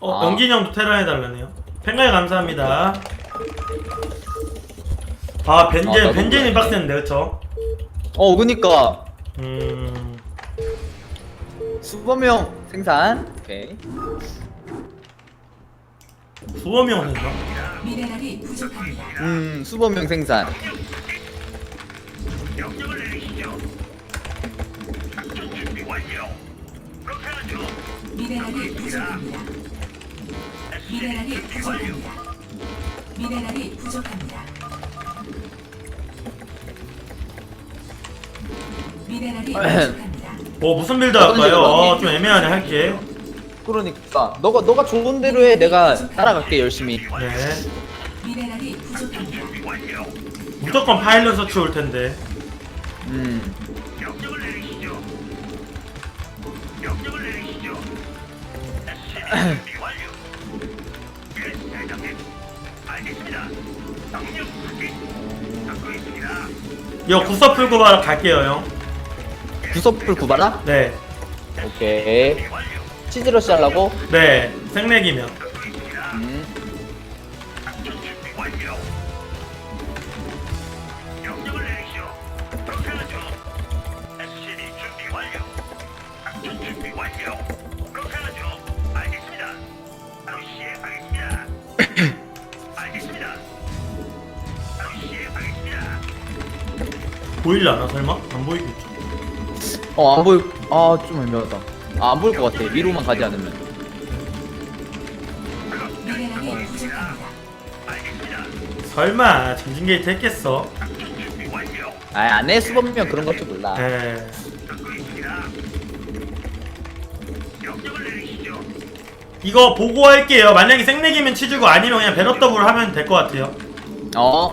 어, 아. 영진이 형도 테란 해달라네요. 팬가이 감사합니다. 아, 벤젠, 아, 벤젠이. 빡센데, 그쵸? 어 그니까 음, 수범형 생산 오케이 수범이 형 했나? 미네랄이 부족합니다. 음 수범형 생산 미네랄이 부족합니다. 미네랄이 부족합니다. 미네랄이 부족합니다. 미네랄이 부족합니다. 뭐, 무슨 빌드 할까요? 어? 좀 애매하네, 할게. 그러니까 너가 너가 좋은 대로 해 내가 따라갈게 열심히 네. 미네랄이 부족합니다. 무조건 파일럿 서치 올 텐데. 음 이거 구서 풀고 바로 갈게요, 형. 구석풀 구바라 네. 오케이 치즈러시 하려고 네. 생내기면. 보일려나, 설마? 안 보이겠죠. 어, 안 보일, 아, 좀 애매하다. 아, 안 보일 것 같아. 위로만 가지 않으면. 미네랄이 부족합니다. 설마, 전진 게이트 했겠어? 아, 안에 수범이면 그런 것도 몰라. 네. 이거 보고할게요. 만약에 생내기면 치즈고 아니면 그냥 배럿 더블 하면 될 것 같아요. 어,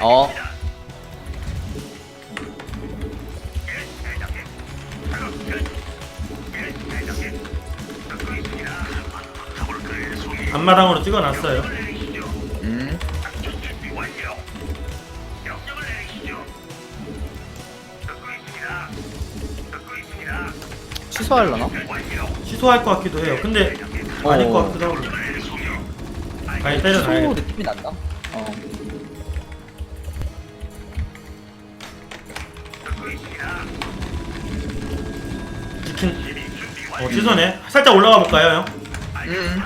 어. 앞마당으로 찍어놨어요. 음, 취소하려나? 취소할 것 같기도 해요. 근데 아닐 어. 것 같기도 하고. 아니 취소 때려놔야겠다. 느낌이 난다. 어. 어 취소네. 살짝 올라가 볼까요, 형? 음,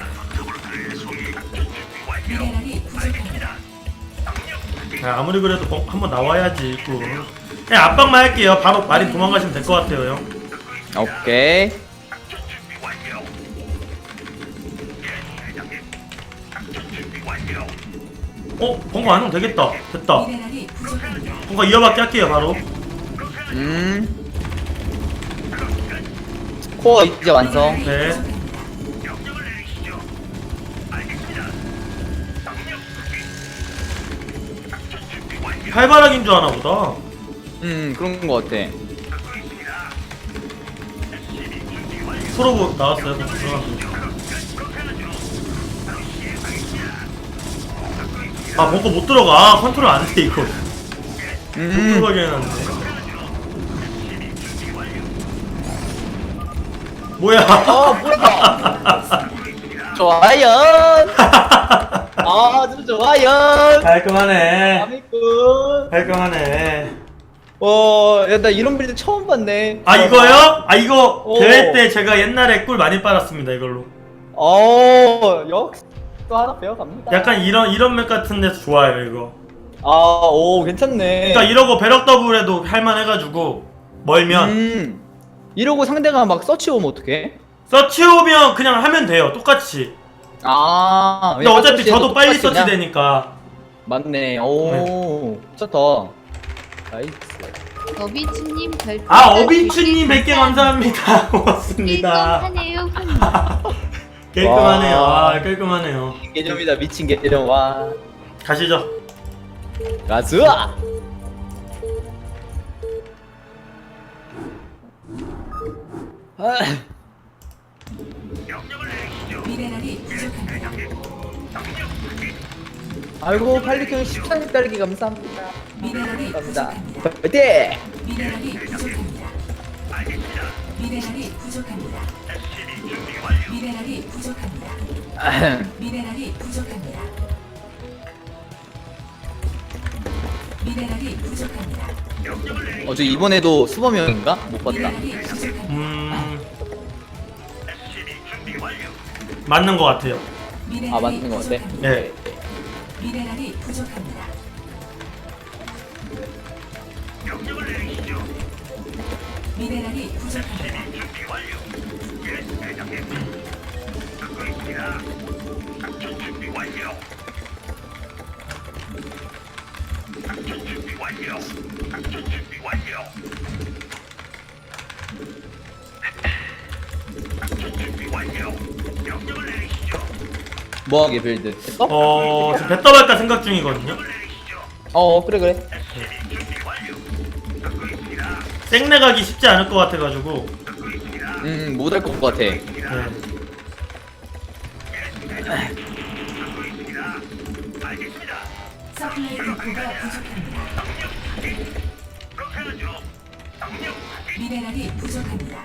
미네랄이 부족합니다. 아, 아무리 그래도 거- 한번 나와야지. 또. 그냥 압박만 할게요. 바로 말이 도망가시면 될 것 같아요, 형. 오케이. 어, 번거 안 하면 되겠다. 됐다. 미네랄이 부족합니다. 번거 이어받기 할게요, 바로. 음. 코어 이제 완성. 네. 활발하긴 줄 아나 보다. 음, 그런 거 같아. 프로브 나왔어요. 그럼 들어가고. 아, 뭔가 못 들어가. 아, 컨트롤 안 돼, 이거. 못 음, 들어가게 해놨네. 뭐야. 어, 뭐야. 좋아요. 아주 좋아요. 깔끔하네. 아미꾼. 깔끔하네. 어, 야, 나 이런 빌드 처음 봤네. 아, 이거요? 아, 이거 오. 대회 때 제가 옛날에 꿀 많이 빨았습니다, 이걸로. 어, 역시 또 하나 배워갑니다. 약간 이런, 이런 맵 같은 데서 좋아요, 이거. 아, 오, 괜찮네. 그러니까 이러고 배럭 더블해도 할만해가지고, 멀면. 음. 이러고 상대가 막 서치 오면 어떡해? 서치 오면 그냥 하면 돼요, 똑같이. 아. 근데 어차피 저도 빨리 똑같이 그냥- 서치되니까 맞네. 오. 좋다. 나이스. 어비츠님 별풍선 아 어비추님 100개 감사합니다 고맙습니다 하네요. 깔끔하네요 와. 아 깔끔하네요 개념이다 미친 개념 와. 가시죠 가즈. 아. 미네랄이 부족합니다. 아이고 팔리킹 13일 딸기 감사합니다. 미네랄이 감사합니다. 부족합니다. 화이팅! 미네랄이 부족합니다. 미네랄이 부족합니다. 미네랄이 부족합니다. 미네랄이 부족합니다. 미네랄이 부족합니다. 어, 저 이번에도 수범형인가? 못 봤다. 미네랄이 부족합니다. 음 맞는 것 같아요 아, 맞는 것 같아? 부족합니다. 네 미네랄이 부족합니다. 미네랄이 부족합니다. 뭐하게 빌드 했어? 어, 지금 배 떠볼까 생각 중이거든요. 어 그래 그래 생내 가기 쉽지 않을 것 같아가지고. 음 못할 것 같아 네. 서플라이 디포가 부족합니다. 미네랄이 부족합니다.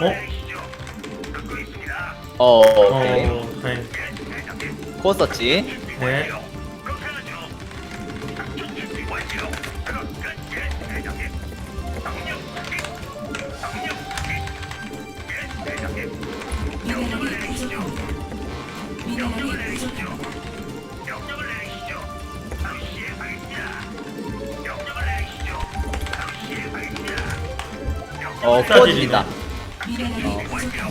어? 어 어, 오케이 네. 코어 썼지 네. 어 질이다 미네랄이 부족합니다.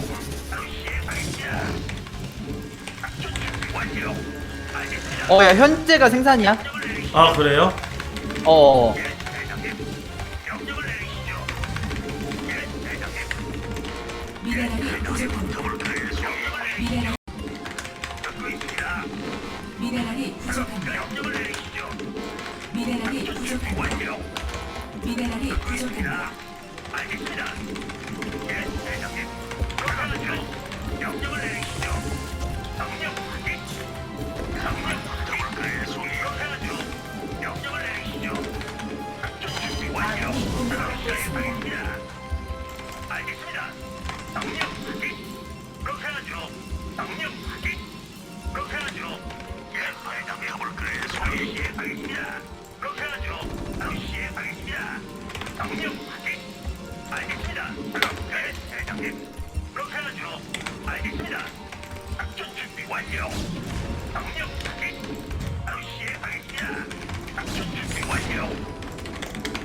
어야 현재가 생산이야? 아, 그래요? 어 미네랄이 부족합니다. 미네랄 미네랄이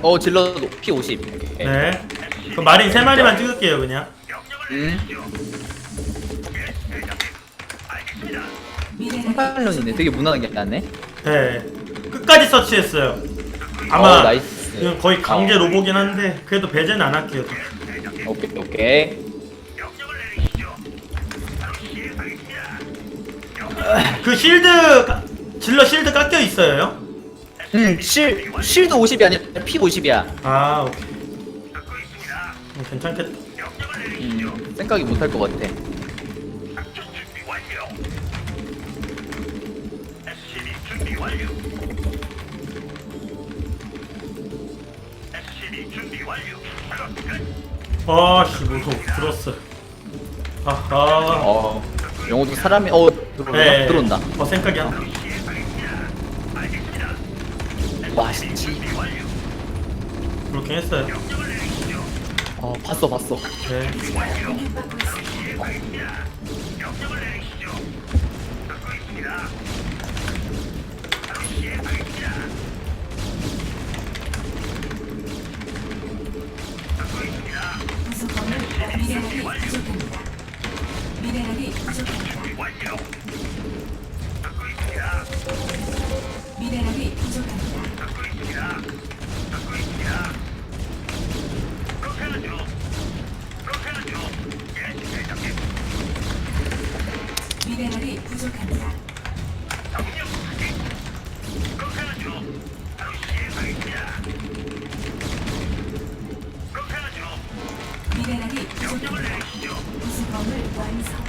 어 질러 P50 네. 그 마린 세 마리만 찍을게요, 그냥. 음 38년이네 되게 무난한 게 낫네 네. 끝까지 서치했어요. 아마 어, 나이스. 이건 거의 강제 어. 로보긴 한데 그래도 배제는 안 할게요. 오케이 오케이 그 실드 까- 질러 실드 깎여 있어요. 음, 실, 실드 50이 아니라 피 50이야. 아 오케이 음, 괜찮겠다 음, 생각이 못할 것 같아. 아씨 무서워 들었어 아하 어, 영호도 사람이, 어, 들어온다. 네. 들어온다. 어 생각이 안 나. 와 씨. 그렇긴 했어요 어 봤어 봤어 네 미네랄이 부족합니다. 미네랄이 부족합니다. 미네랄이 부족합니다. 미네랄이 부족합니다. 미네랄이 부족합니다. 부속건물 완성.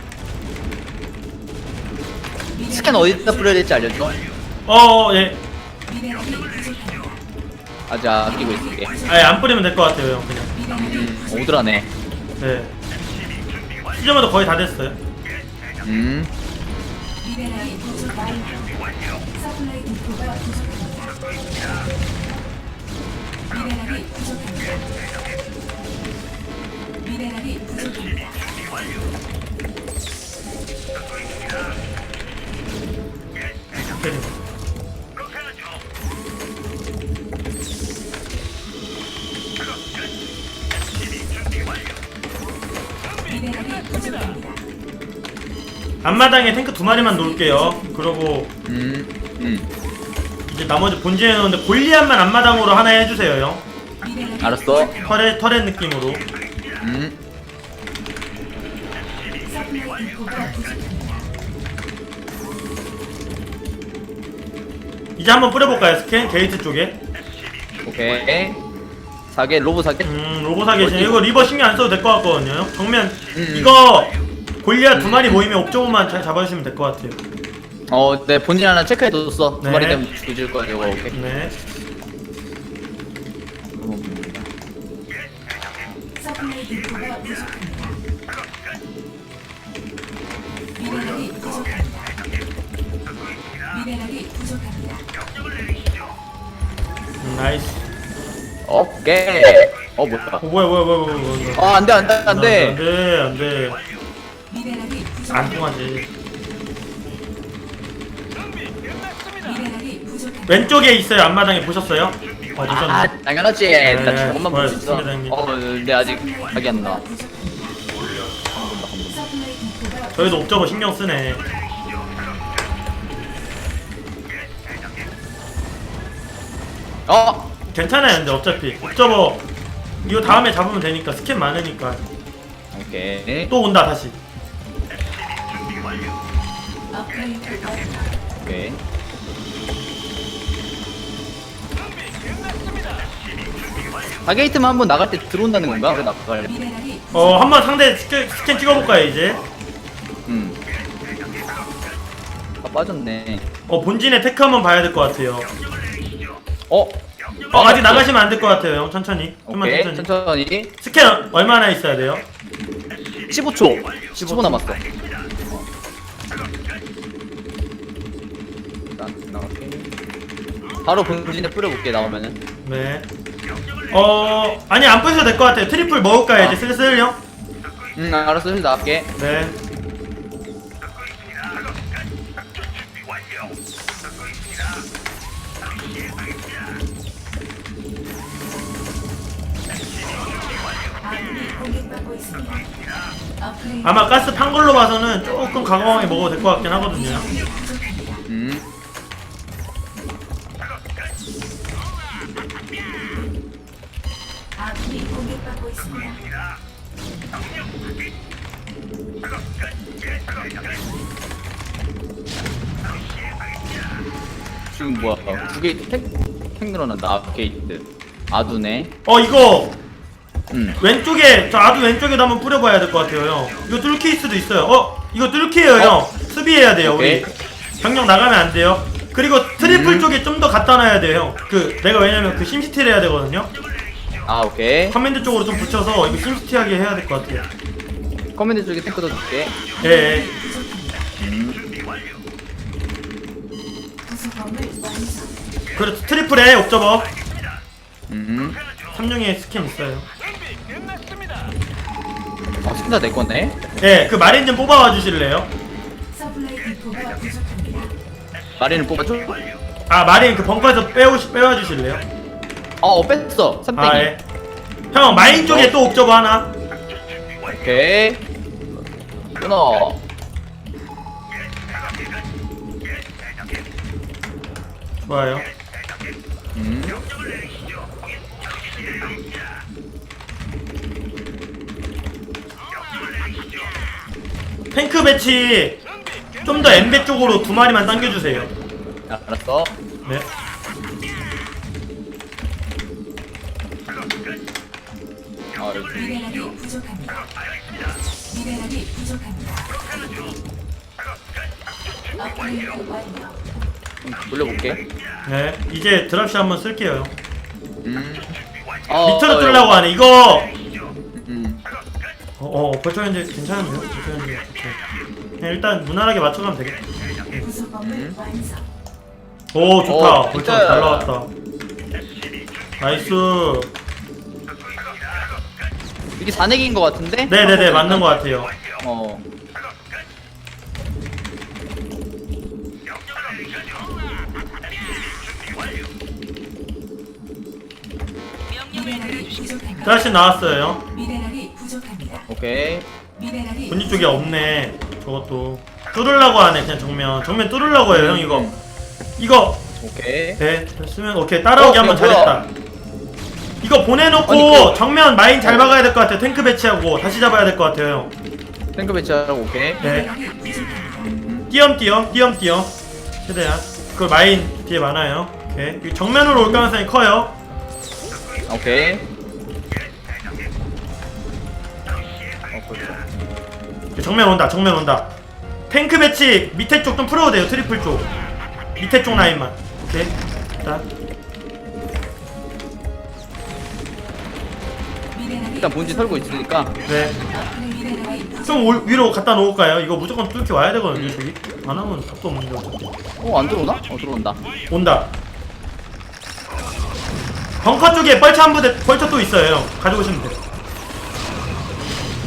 미네랄이 스캔 어디다 뿌려야 될지 알려줘 어예 아직 아끼고 있을게 아예 안 뿌리면 될 것 같아요 형 그냥 음 오드라네 네 시점도 거의 다 됐어요 음 미네랄이 부족합니다. 서플라이 디포가 부족합니다. 미네랄이 부족합니다. 미네랄이 부족합니다. 때리네. 앞마당에 탱크 두 마리만 놓을게요. 그러고 음, 음. 이제 나머지 본진에 넣는데 골리앗만 앞마당으로 하나 해주세요 형. 알았어. 터렛 터렛 느낌으로. 음. 이제 한번 뿌려볼까요 스캔? 게이트 쪽에? 오케이. 사계 로브 사계? 음 로고 사 계시네 이거 리버 신경 안 써도 될 것 같거든요 형. 정면. 음. 이거 골리앗 두 마리 모이면 옵저버만 잘 잡아주시면 될 것 같아요. 어내 본진 하나 체크해뒀어. 두 네. 마리 때문에 죽일 거야 이거. 오케이. 네. 서플라이 디포가 부족합니다. 미네랄이 부족합니다. 미네랄이 부족합니다. 음, 나이스. 오케이. 어 뭐야. 어 뭐야 뭐야 뭐야 뭐야 뭐야. 아 안돼 안돼 안돼. 안돼 안돼 안. 통하지. 왼쪽에 있어요 앞마당에. 보셨어요? 어 보셨네 아 당연하지. 네, 나 저것만 볼 수 있어. 형님. 어 근데 아직 각이 안 나와 서플라이 디포가 저희도 옵저버 신경 쓰네. 어? 괜찮아요 근데 어차피. 옵저버 이거 다음에 잡으면 되니까. 스캔 많으니까. 오케이. 또 온다 다시 오케이. 가게이트만 한번 나갈 때 들어온다는 건가? 그래 나갈 어 한 번 상대 스캔, 스캔 찍어볼까요 이제? 음. 아 빠졌네. 어 본진의 테크 한번 봐야 될 것 같아요. 어? 어 아직 나가시면 안 될 것 같아요 형. 천천히. 좀만 오케이 천천히. 천천히. 스캔 얼마나 있어야 돼요? 15초. 15 남았어 바로 본진에 뿌려볼게 나오면은 네. 어 아니 안 뿌셔도 될 것 같아요 트리플 먹을까 요 이제 슬슬 형? 응 알았어 슬 나갈게 네 공격받고 있습니다. 아마 가스 판 걸로 봐서는 조금 과감하게 먹어도 될 것 같긴 하거든요 아군이 공격받고 있습니다. 지금 뭐야? 두개 탱, 탱 늘어난다. 아케이트. 아두네 어 이거! 음. 왼쪽에 저 아주 왼쪽에도 한번 뿌려봐야 될 것 같아요 형. 이거 뚫킬 수도 있어요. 어 이거 뚫기에요 형. 수비해야 돼요 오케이. 우리 병력 나가면 안 돼요. 그리고 트리플 음. 쪽에 좀 더 갖다 놔야 돼요 형. 그 내가 왜냐면 그 심시티를 해야 되거든요 아 오케이 커맨드 쪽으로 좀 붙여서 이거 심스티하게 해야 될 것 같아요 커맨드 쪽에 탱크도 줄게 예, 예. 완성. 그렇죠 트리플에 옵저버 음 삼룡의 스킨 있어요 어, 스타 내 거네 예, 그 마린 좀 뽑아와 주실래요? 서플라이 디포가 부족합니다. 마리는 뽑아줘 아 마린 그 벙커에서 빼오, 빼와 주실래요? 어 뺐어. 삼땡이. 아 예. 형 마인 쪽에 또 옵저버 하나. 오케이. 끊어. 좋아요. 음. 탱크 배치 좀 더 엠베 쪽으로 두 마리만 당겨주세요. 아, 알았어. 네 미네랄이 부족합니다. 미네랄이 부족합니다. 업그레이드 완료. 좀 돌려볼게 네, 이제 드랍시 한번 쓸게요 음 어, 밑으로 어, 뚫려고 하네 이거 음 어, 어 벌써 현재 괜찮은데요? 벌써 현재. 그냥 일단 무난하게 맞춰가면 되겠다 구성범을 완성. 오 좋다 어, 벌써 진짜. 잘 나왔다 나이스 이게 4넥인 거 같은데? 네네네 맞는 것 같아요 어 미네랄이 부족합니다. 드랍시 나왔어요 미네랄이 부족합니다. 오케이 미네랄이 본진 쪽이 없네 저것도 뚫으려고 하네 그냥 정면 정면 뚫으려고 해요 형 이거 이거 오케이 네 됐으면 오케이 따라오기 어, 한번 이거 뭐야? 잘했다 이거 보내놓고 아니, 그- 정면 마인 잘 막아야 될 것 같아요. 탱크 배치하고 다시 잡아야 될 것 같아요. 탱크 배치하라고 오케이 네. 띄엄띄엄 띄엄띄엄. 최대한. 그 마인 뒤에 많아요. 오케이. 이 정면으로 올 가능성이 커요. 오케이 정면 온다 정면 온다. 탱크 배치 밑에 쪽 좀 풀어도 돼요 트리플 쪽. 밑에 쪽 라인만. 오케이. 일단 일단 본지 털고 있으니까. 네. 좀 올- 위로 갖다 놓을까요? 이거 무조건 뚫기 와야 되거든요 저기 안 하면 답도 없는 거 어 안 들어오나? 어 들어온다. 온다. 벙커 쪽에 벌처 한 부대 벌처 또 있어요 형. 가져오시면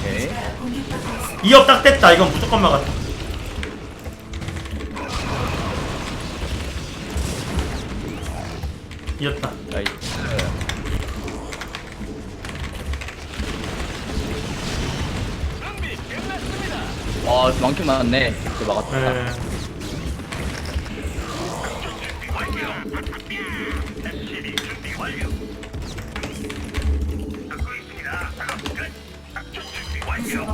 오케이. 있습니다. 2업 딱 됐다. 이건 무조건 막았다. 이었다. 나이스 아 많긴 많네 이렇게 막았다 네. 완성.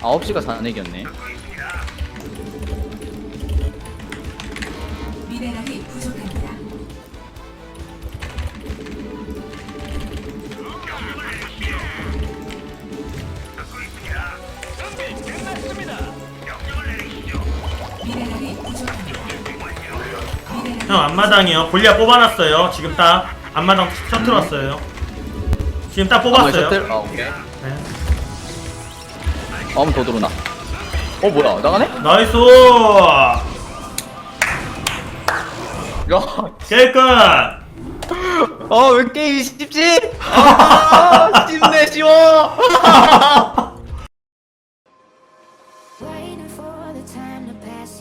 9시가 4넥이었네 미네랄이 부족 형 앞마당이요 골리아 뽑아놨어요 지금 딱 앞마당 셔틀 왔어요 지금 딱 뽑았어요 셔틀? 아 오케이 네. 어, 한번 더 들어오나 어 뭐야 나가네? 나이스 야 깨끗 어, 왜 게임이 쉽지? 아, 쉽네, 쉬워!